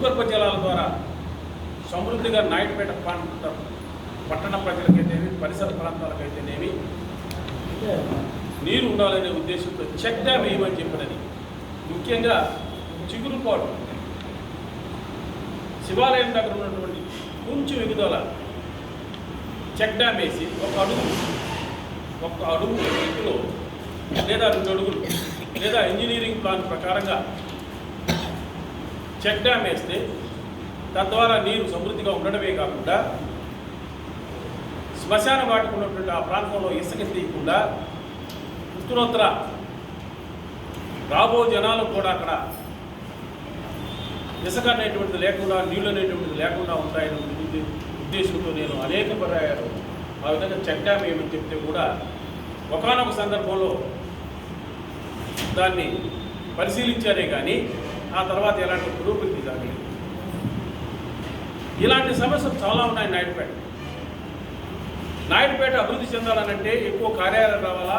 భూగర్భ జలాల ద్వారా సమృద్ధిగా నాయుడుపేట ప్రాంత పట్టణ ప్రజలకైతేనేమి పరిసర ప్రాంతాలకైతేనేమి నీరు ఉండాలనే ఉద్దేశంతో చెక్ డ్యామ్ వేయమని చెప్పినది. ముఖ్యంగా చిగురుపాడు శివాలయం దగ్గర ఉన్నటువంటి కొంచెం ఎగుదల చెక్ డ్యామ్ వేసి ఒక అడుగు ఒక అడుగు ఎత్తులో లేదా రెండు అడుగులు లేదా ఇంజనీరింగ్ ప్లాన్ ప్రకారంగా చెక్ డ్యామ్ వేస్తే తద్వారా నీరు సమృద్ధిగా ఉండడమే కాకుండా శ్మశాన వాటికున్నటువంటి ఆ ప్రాంతంలో ఇసుక తీయకుండా ఉత్తరోత్తర రాబో జనాలు కూడా అక్కడ ఇసుక అనేటువంటిది లేకుండా నీళ్ళు అనేటువంటిది లేకుండా ఉంటాయనే ఉద్దేశంతో నేను అనేక పర్యాయాలు ఆ విధంగా చెక్ డ్యామ్ ఏమని చెప్తే కూడా ఒకనొక సందర్భంలో దాన్ని పరిశీలించారే కానీ ఆ తర్వాత ఎలాంటి పురోగతి జరగలేదు ఇలాంటి సమస్యలు చాలా ఉన్నాయి నాయుడుపేట. నాయుడుపేట అభివృద్ధి చెందాలనంటే ఎక్కువ కార్యాలయాలు రావాలా?